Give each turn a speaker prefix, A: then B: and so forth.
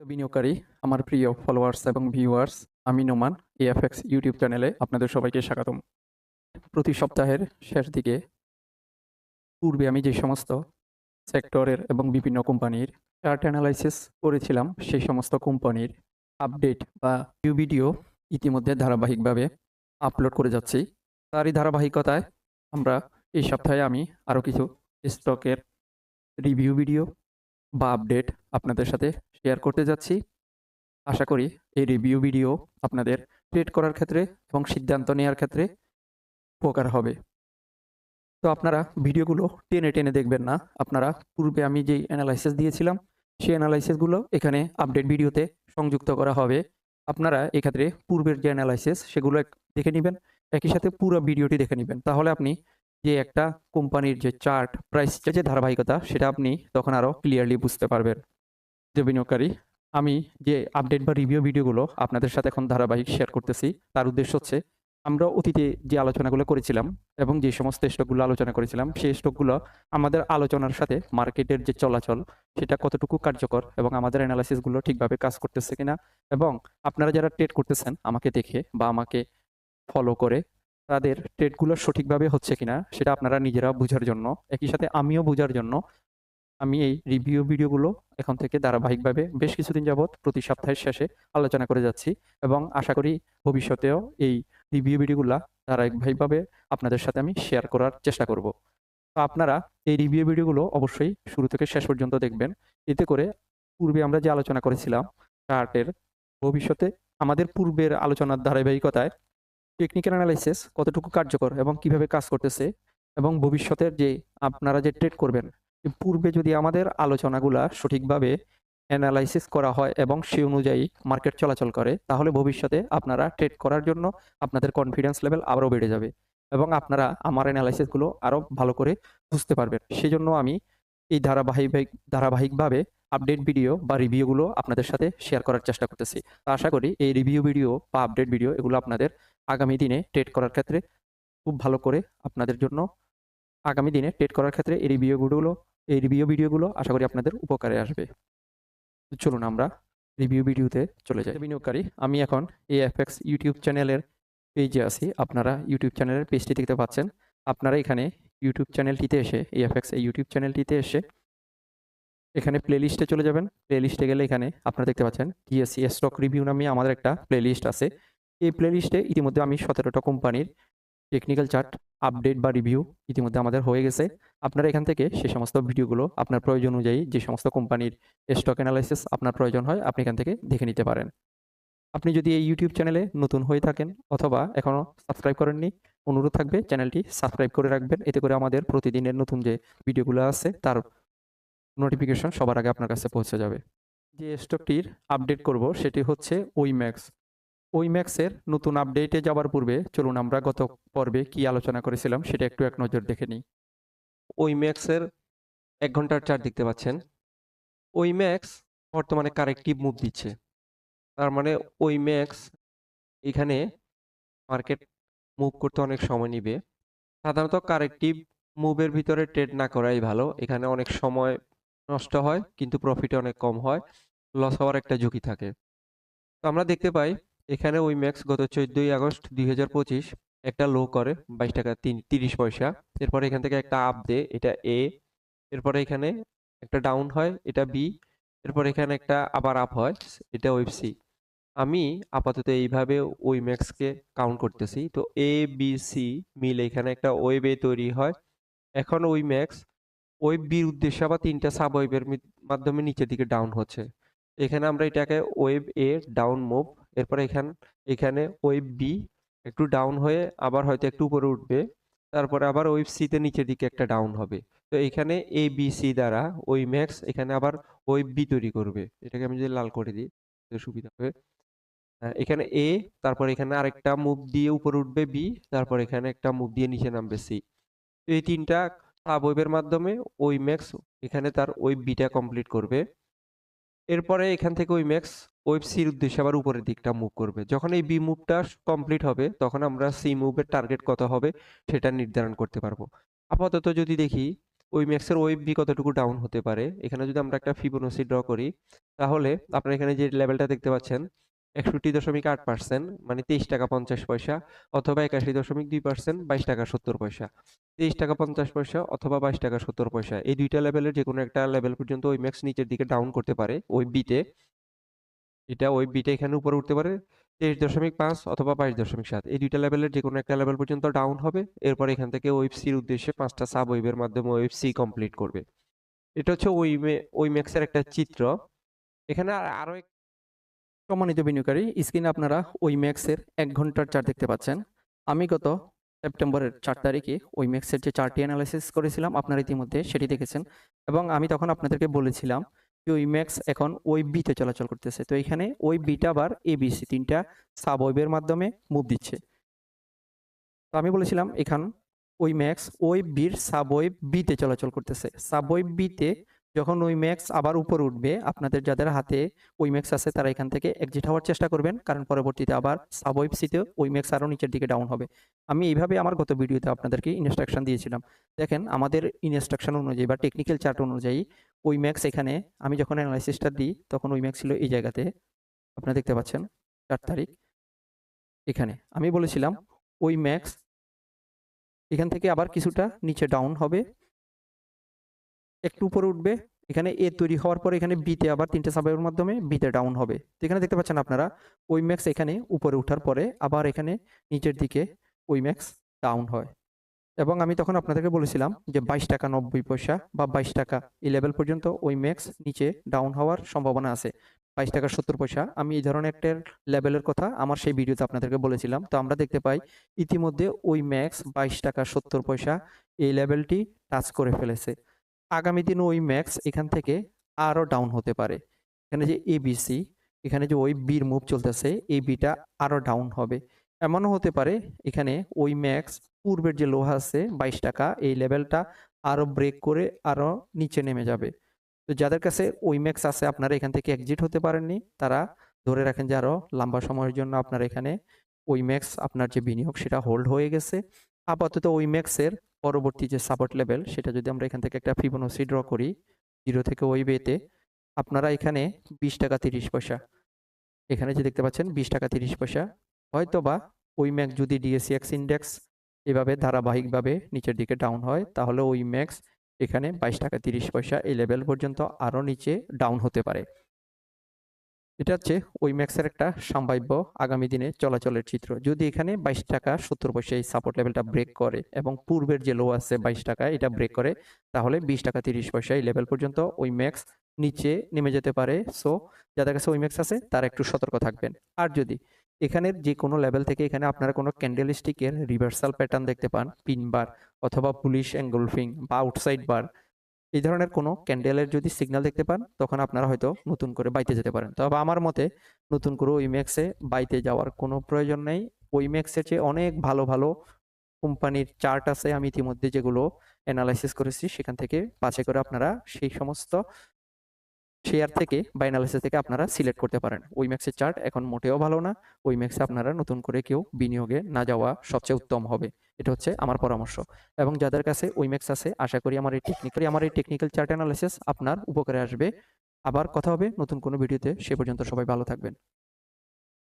A: বিনিয়োগকারী, আমার প্রিয় ফলোয়ার্স এবং ভিউয়ার্স আমি নোমান এএফএক্স ইউটিউব চ্যানেলে আপনাদের সবাইকে স্বাগতম। প্রতি সপ্তাহের শেষ দিকে পূর্বে আমি যে সমস্ত সেক্টরের এবং বিভিন্ন কোম্পানির চার্ট অ্যানালাইসিস করেছিলাম সেই সমস্ত কোম্পানির আপডেট বা ভিউ ভিডিও ইতিমধ্যে ধারাবাহিকভাবে আপলোড করে যাচ্ছি। তারই ধারাবাহিকতায় আমরা এই সপ্তাহে আমি আরও কিছু স্টকের রিভিউ ভিডিও বা আপডেট আপনাদের সাথে শেয়ার করতে যাচ্ছি। আশা করি এই রিভিউ ভিডিও আপনাদের ট্রেড করার ক্ষেত্রে এবং সিদ্ধান্ত নেওয়ার ক্ষেত্রে উপকার হবে। তো আপনারা ভিডিওগুলো টেনে টেনে দেখবেন না। আপনারা পূর্বে আমি যেই অ্যানালাইসিস দিয়েছিলাম, সেই অ্যানালাইসিসগুলো এখানে আপডেট ভিডিওতে সংযুক্ত করা হবে। আপনারা এক্ষেত্রে পূর্বের যে অ্যানালাইসিস সেগুলো দেখে নেবেন, একই সাথে পুরো ভিডিওটি দেখে নেবেন। তাহলে আপনি যে একটা কোম্পানির যে চার্ট প্রাইস যে ধারাবাহিকতা, সেটা আপনি তখন আরও ক্লিয়ারলি বুঝতে পারবেন। যে বিনিয়োগকারী, আমি যে আপডেট বা রিভিউ ভিডিওগুলো আপনাদের সাথে এখন ধারাবাহিক শেয়ার করতেছি, তার উদ্দেশ্য হচ্ছে আমরা অতীতে যে আলোচনাগুলো করেছিলাম এবং যে সমস্ত স্টকগুলো আলোচনা করেছিলাম, সেই স্টকগুলো আমাদের আলোচনার সাথে মার্কেটের যে চলাচল, সেটা কতটুকু কার্যকর এবং আমাদের অ্যানালাইসিসগুলো ঠিকভাবে কাজ করতেছে কিনা এবং আপনারা যারা ট্রেড করতেছেন, আমাকে দেখে বা আমাকে ফলো করে তাদের ট্রেডগুলো সঠিকভাবে হচ্ছে কিনা, সেটা আপনারা নিজেরা বোঝার জন্য, একই সাথে আমিও বোঝার জন্য, আমি এই রিভিউ ভিডিওগুলো এখন থেকে ধারাবাহিকভাবে বেশ কিছুদিন যাবৎ প্রতি সপ্তাহের শেষে আলোচনা করে যাচ্ছি এবং আশা করি ভবিষ্যতেও এই রিভিউ ভিডিওগুলো ধারাবাহিকভাবে আপনাদের সাথে আমি শেয়ার করার চেষ্টা করব। তো আপনারা এই রিভিউ ভিডিওগুলো অবশ্যই শুরু থেকে শেষ পর্যন্ত দেখবেন। এতে করে পূর্বে আমরা যে আলোচনা করেছিলাম চার্টের ভবিষ্যতে আমাদের পূর্বের আলোচনার ধারাবাহিকতায় টেকনিক্যাল অ্যানালাইসিস কতটুকু কার্যকর এবং কীভাবে কাজ করতেছে এবং ভবিষ্যতের যে আপনারা যে ট্রেড করবেন পূর্বে যদি আমাদের আলোচনাগুলা সঠিকভাবে অ্যানালাইসিস করা হয় এবং সেই অনুযায়ী মার্কেট চলাচল করে, তাহলে ভবিষ্যতে আপনারা ট্রেড করার জন্য আপনাদের কনফিডেন্স লেভেল আরও বেড়ে যাবে এবং আপনারা আমার অ্যানালাইসিসগুলো আরও ভালো করে বুঝতে পারবেন। সেজন্য আমি এই ধারাবাহিক, ধারাবাহিকভাবে আপডেট ভিডিও বা রিভিউগুলো আপনাদের সাথে শেয়ার করার চেষ্টা করতেছি। আশা করি এই রিভিউ ভিডিও বা আপডেট ভিডিও এগুলো আপনাদের আগামী দিনে ট্রেড করার ক্ষেত্রে খুব ভালো করে আপনাদের জন্য আগামী দিনে ট্রেড করার ক্ষেত্রে এই রিভিউগুলো এই রিভিউ ভিডিওগুলো আশা করি আপনাদের উপকারে আসবে। চলুন আমরা রিভিউ ভিডিওতে চলে যাই। বিনিয়োগকারী, আমি এখন এএফএক্স ইউটিউব চ্যানেলের পেজে আছি। আপনারা ইউটিউব চ্যানেলের পেজটি দেখতে পাচ্ছেন। আপনারা এখানে ইউটিউব চ্যানেলটিতে এসে এএফএক্স এই ইউটিউব চ্যানেলটিতে এসে এখানে প্লেলিস্টে চলে যাবেন। প্লেলিস্টে গেলে এখানে আপনারা দেখতে পাচ্ছেন টিএসসি স্টক রিভিউ নামে আমাদের একটা প্লেলিস্ট আছে। এই প্লেলিস্টে ইতিমধ্যে আমি সতেরোটা কোম্পানির টেকনিক্যাল চার্ট আপডেট বা রিভিউ ইতিমধ্যে আমাদের হয়ে গেছে। আপনারা এখান থেকে সে সমস্ত ভিডিওগুলো আপনার প্রয়োজন অনুযায়ী যে সমস্ত কোম্পানির স্টক অ্যানালাইসিস আপনার প্রয়োজন হয়, আপনি এখান থেকে দেখে নিতে পারেন। আপনি যদি এই ইউটিউব চ্যানেলে নতুন হয়ে থাকেন অথবা এখনও সাবস্ক্রাইব করেননি, অনুরোধ থাকবে চ্যানেলটি সাবস্ক্রাইব করে রাখবেন। এতে করে আমাদের প্রতিদিনের নতুন যে ভিডিওগুলো আছে, তার নোটিফিকেশন সবার আগে আপনার কাছে পৌঁছে যাবে। যে স্টকটির আপডেট করব, সেটি হচ্ছে ওইম্যাক্স ওইম্যাক্সের নতুন আপডেটে যাওয়ার পূর্বে চলুন আমরা গত পর্বে কি আলোচনা করেছিলাম সেটা একটু এক নজর দেখে নিই।
B: ওই ম্যাক্সের এক ঘণ্টার চার্ট দেখতে পাচ্ছেন। ওই ম্যাক্স বর্তমানে কারেক্টিভ মুভ দিচ্ছে। তার মানে ওই ম্যাক্স এখানে মার্কেট মুভ করতে অনেক সময় নিবে। সাধারণত কারেক্টিভ মুভের ভিতরে ট্রেড না করাই ভালো। এখানে অনেক সময় নষ্ট হয়, কিন্তু প্রফিট অনেক কম হয়। লস হওয়ার একটা ঝুঁকি থাকে। তো আমরা দেখতে পাই এখানে ওই ম্যাক্স গত চোদ্দই আগস্ট দুই হাজার পঁচিশ একটা লো করে, বাইশ টাকা তিরিশ পয়সা। এরপরে এখান থেকে একটা আপ দে এটা এ এরপরে এখানে একটা ডাউন হয়, এটা বি এরপর এখানে একটা আবার আপ হয়, এটা ওয়েব সি আমি আপাতত এইভাবে ওই ম্যাক্সকে কাউন্ট করতেছি। তো এ বি সি মিলে এখানে একটা ওয়েব এ তৈরি হয়। এখন ওই ম্যাক্স ওয়েব বির উদ্দেশ্যে আবার তিনটা সাব ওয়েবের মাধ্যমে নিচের দিকে ডাউন হচ্ছে। এখানে আমরা এটাকে ওয়েব এ ডাউন মুভ এরপরে এখান এখানে ওয়েব বি একটু ডাউন হয়ে আবার হয়তো একটু উপরে উঠবে। তারপরে আবার ওয়েব সিতে নিচের দিকে একটা ডাউন হবে। তো এখানে এ বি সি দ্বারা ওই ম্যাক্স এখানে আবার ওয়েব বি তৈরি করবে। এটাকে আমি যদি লাল করে দিই সুবিধা হবে। আহ, এখানে এ তারপর এখানে আরেকটা মুভ দিয়ে উপরে উঠবে বি তারপর এখানে একটা মুভ দিয়ে নিচে নামবে সি এই তিনটা সাব ওয়েবের মাধ্যমে ওই ম্যাক্স এখানে তার ওয়েব বিটা কমপ্লিট করবে। এরপরে এখান থেকে ওই ম্যাক্স ওয়েব সির উদ্দেশ্যে আবার উপরের দিকটা মুভ করবে। যখন এই বি মুভটা কমপ্লিট হবে, তখন আমরা সি মুভের টার্গেট কত হবে সেটা নির্ধারণ করতে পারব। আপাতত যদি দেখি, ওই ম্যাক্সের ওয়েব বি কতটুকু ডাউন হতে পারে, এখানে যদি আমরা একটা ফিবোনাসি ড্র করি, তাহলে আপনারা এখানে যে লেভেলটা দেখতে পাচ্ছেন একষট্টি দশমিক আট পার্সেন্ট মানে তেইশ টাকা পঞ্চাশ পয়সা অথবা একাশি দশমিক দুই পার্সেন্ট বাইশ টাকা সত্তর পয়সা। তেইশ টাকা পঞ্চাশ পয়সা অথবা বাইশ টাকা সত্তর পয়সা। এই দুইটা লেভেলের যে কোনো একটা লেভেল পর্যন্ত ওই ম্যাক্স নিচের দিকে ডাউন করতে পারে ওই বিতে এটা ওই বিটা এখানে উপরে উঠতে পারে। তেইশ দশমিক পাঁচ অথবা বাইশ দশমিক সাত। এই দুইটা লেভেলের যে কোনো একটা লেভেল পর্যন্ত ডাউন হবে। এরপর এখান থেকে ওয়েব সির উদ্দেশ্যে পাঁচটা সাব ওয়েবের মাধ্যমে ওয়েব সি কমপ্লিট করবে। এটা হচ্ছে ওই ওই ম্যাক্সের একটা চিত্র। এখানে আর- আরও এক-
A: সম্মানিত বিনিয়োগকারী স্ক্রিনে আপনারা ওই ম্যাক্সের এক ঘণ্টার চার্ট দেখতে পাচ্ছেন। আমি গত সেপ্টেম্বরের চার তারিখে ওই ম্যাক্সের যে চার্টটি অ্যানালাইসিস করেছিলাম, আপনারা ইতিমধ্যে সেটি দেখেছেন এবং আমি তখন আপনাদেরকে বলেছিলাম যে ওই ম্যাক্স এখন ওই বিতে চলাচল করতেছে। তো এখানে ওই বিটা আবার এবিসি তিনটা সাব ওয়েবের মাধ্যমে মুভ দিচ্ছে। তো আমি বলেছিলাম এখান ওই ম্যাক্স ওই বির সাব ওয়েব বিতে চলাচল করতেছে। সাব ওয়েব বিতে যখন ওই ম্যাক্স আবার উপরে উঠবে, আপনাদের যাদের হাতে ওই ম্যাক্স আছে তারা এখান থেকে এক্সিট হওয়ার চেষ্টা করবেন, কারণ পরবর্তীতে আবার সাব ওয়েবসিতে ওই ম্যাক্স আরও নিচের দিকে ডাউন হবে। আমি এইভাবে আমার গত ভিডিওতে আপনাদেরকে ইনস্ট্রাকশন দিয়েছিলাম। দেখেন, আমাদের ইনস্ট্রাকশন অনুযায়ী বা টেকনিক্যাল চার্ট অনুযায়ী ওই ম্যাক্স এখানে আমি যখন অ্যানালাইসিসটা দিই, তখন ওই ম্যাক্স ছিল এই জায়গাতে। আপনারা দেখতে পাচ্ছেন, চার তারিখ। এখানে আমি বলেছিলাম, ওই ম্যাক্স এখান থেকে আবার কিছুটা নিচে ডাউন হবে। একটু উপরে উঠবে, এখানে এ তৈরি হওয়ার পর এখানে বিতে আবার তিনটে সাবের মাধ্যমে বিতে ডাউন হবে। তো এখানে দেখতে পাচ্ছেন আপনারা ওই ম্যাক্স এখানে উপরে উঠার পরে আবার এখানে নিচের দিকে ওই ম্যাক্স ডাউন হয়। এবং আমি তখন আপনাদেরকে বলেছিলাম যে বাইশ টাকা নব্বই পয়সা বা বাইশ টাকা এই লেভেল পর্যন্ত ওই ম্যাক্স নিচে ডাউন হওয়ার সম্ভাবনা আছে। বাইশ টাকা সত্তর পয়সা, আমি এই ধরনের একটা লেভেলের কথা আমার সেই ভিডিওতে আপনাদেরকে বলেছিলাম। তো আমরা দেখতে পাই ইতিমধ্যে ওই ম্যাক্স বাইশ টাকা সত্তর পয়সা এই লেভেলটি টাচ করে ফেলেছে। আগামী দিনে ওই ম্যাক্স এখান থেকে আরও ডাউন হতে পারে। এখানে যে এবিসি এখানে যে ওই বির মুভ চলতেছে এই বিটা আরও ডাউন হবে। এমনও হতে পারে এখানে ওই ম্যাক্স পূর্বের যে লোহা আছে, বাইশ টাকা, এই লেভেলটা আরও ব্রেক করে আরও নিচে নেমে যাবে। তো যাদের কাছে ওই ম্যাক্স আছে, আপনারা এখান থেকে এক্সিট হতে পারেননি। তারা ধরে রাখেন যে আরও লম্বা সময়ের জন্য আপনার এখানে ওই ম্যাক্স আপনার যে বিনিয়োগ, সেটা হোল্ড হয়ে গেছে। আপাতত ওই ম্যাক্সের পরবর্তী যে সাপোর্ট লেভেল সেটা যদি আমরা এখান থেকে একটা ফিবোনাসি ড্র করি জিরো থেকে ওই বেতে আপনারা এখানে বিশ টাকা তিরিশ পয়সা। এখানে যে দেখতে পাচ্ছেন, বিশ টাকা তিরিশ পয়সা। হয়তোবা ওই ম্যাক্স যদি ডিএসিএক্স ইন্ডেক্স এভাবে ধারাবাহিকভাবে নিচের দিকে ডাউন হয়, তাহলে ওই ম্যাক্স এখানে বাইশ টাকা তিরিশ পয়সা এই লেভেল পর্যন্ত আরও নিচে ডাউন হতে পারে। এটা হচ্ছে ওই ম্যাক্সের একটা সম্ভাব্য আগামী দিনে চলাচলের চিত্র। যদি এখানে বাইশ টাকা সত্তর পয়সা এই সাপোর্ট লেভেলটা ব্রেক করে এবং পূর্বের যে লো আছে বাইশ টাকা এটা ব্রেক করে, তাহলে বিশ টাকা তিরিশ পয়সা এই লেভেল পর্যন্ত ওই ম্যাক্স নিচে নেমে যেতে পারে। সো যাদের কাছে ওই ম্যাক্স আছে, তারা একটু সতর্ক থাকবেন। আর যদি এখানের যে কোনো লেভেল থেকে এখানে আপনারা কোনো ক্যান্ডেলস্টিকের রিভার্সাল প্যাটার্ন দেখতে পান পিন বার অথবা পুলিশ অ্যাঙ্গলফিং বা আউটসাইড বার এই ধরনের কোনো ক্যান্ডেলের যদি সিগন্যাল দেখতে পান, তখন আপনারা হয়তো নতুন করে বাইতে যেতে পারেন। তবে আমার মতে নতুন করে ওই ম্যাক্সে বাইতে যাওয়ার কোনো প্রয়োজন নেই। ওই ম্যাক্সের চেয়ে অনেক ভালো ভালো কোম্পানির চার্ট আছে। আমি ইতিমধ্যে যেগুলো অ্যানালাইসিস করেছি, সেখান থেকে বাছাই করে আপনারা সেই সমস্ত শেয়ার থেকে বা থেকে আপনারা সিলেক্ট করতে পারেন। ওই ম্যাক্সের চার্ট এখন মোটেও ভালো না। ওই ম্যাক্সে আপনারা নতুন করে কেউ বিনিয়োগে না যাওয়া সবচেয়ে উত্তম হবে। এটা হচ্ছে আমার পরামর্শ। এবং যাদের কাছে ওই ম্যাক্স আছে, আশা করি আমার এই টেকনিক্যালি আমার এই টেকনিক্যাল চার্ট অ্যানালাইসিস আপনার উপকারে আসবে। আবার কথা হবে নতুন কোনো ভিডিওতে সে পর্যন্ত সবাই ভালো থাকবেন।